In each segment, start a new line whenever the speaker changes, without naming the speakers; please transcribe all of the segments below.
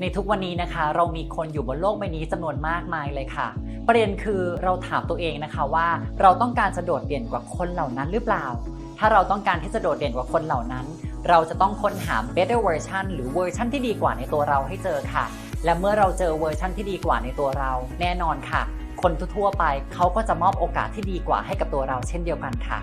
ในทุกวันนี้นะคะ เรามีคนอยู่บนโลกใบนี้จำนวนมากมายเลยค่ะ ประเด็นคือเราถามตัวเองนะคะว่า เราต้องการจะโดดเด่นกว่าคนเหล่านั้นหรือเปล่า ถ้าเราต้องการที่จะโดดเด่นกว่าคนเหล่านั้น เราจะต้องค้นหา better version หรือเวอร์ชันที่ดีกว่าในตัวเราให้เจอค่ะ และเมื่อเราเจอเวอร์ชันที่ดีกว่าในตัวเรา แน่นอนค่ะ คนทั่วๆไปเขาก็จะมอบโอกาสที่ดีกว่าให้กับตัวเราเช่นเดียวกันค่ะ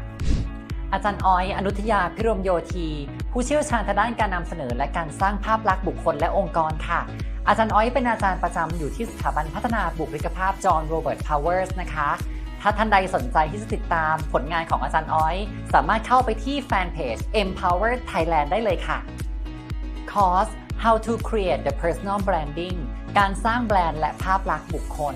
อาจารย์อ้อยอนุทยาพิรมโยธี ผู้เชี่ยวชาญทางด้านการนำเสนอ และการสร้างภาพลักษณ์บุคคลและองค์กรค่ะ อาจารย์อ้อยเป็นอาจารย์ประจำอยู่ที่สถาบันพัฒนาบุคลิกภาพจอห์นโรเบิร์ตพาวเวอร์สนะคะ ถ้าท่านใดสนใจที่จะติดตามผลงานของอาจารย์อ้อย สามารถเข้าไปที่แฟนเพจ Empower Thailand ได้เลยค่ะคอร์ส How to create the personal branding การสร้างแบรนด์และภาพลักษณ์บุคคล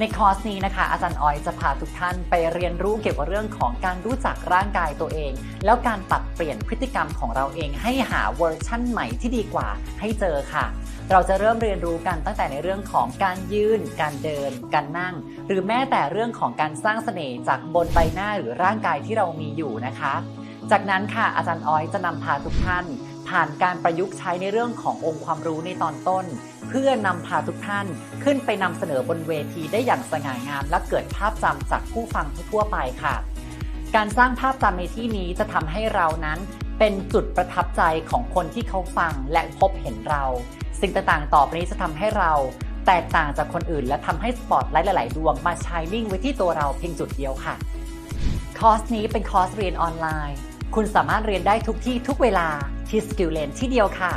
ในคอร์สนี้นะคะ อาจารย์ออยจะพาทุกท่านไปเรียนรู้เกี่ยวกับเรื่องของการรู้จักร่างกายตัวเอง แล้วการปรับเปลี่ยนพฤติกรรมของเราเองให้หาเวอร์ชั่นใหม่ที่ดีกว่าให้เจอค่ะ เราจะเริ่มเรียนรู้กันตั้งแต่ในเรื่องของการยืน การเดิน การนั่ง หรือแม้แต่เรื่องของการสร้างเสน่ห์จากบนใบหน้าหรือร่างกายที่เรามีอยู่นะคะ จากนั้นค่ะอาจารย์ออยจะนำพาทุกท่าน ผ่านการประยุกต์ใช้ในเรื่องขององค์ความรู้ในตอนต้น เพื่อนำพาทุกท่านขึ้นไปนำเสนอบนเวทีได้อย่างสง่างาม และเกิดภาพจำจากผู้ฟังทั่วไปค่ะ การสร้างภาพจำในที่นี้จะทำให้เรานั้น เป็นจุดประทับใจของคนที่เขาฟังและพบเห็นเรา สิ่งต่างๆต่อไปนี้จะทำให้เราแตกต่างจากคนอื่น และทำให้สปอตไลท์หลาย ๆ ดวงมาชายนิ่งไว้ที่ตัวเราเพียงจุดเดียวค่ะ คอร์สนี้เป็นคอร์สเรียนออนไลน์ คุณสามารถเรียนได้ทุกที่ทุกเวลา ที่สกิลเลนที่เดียวค่ะ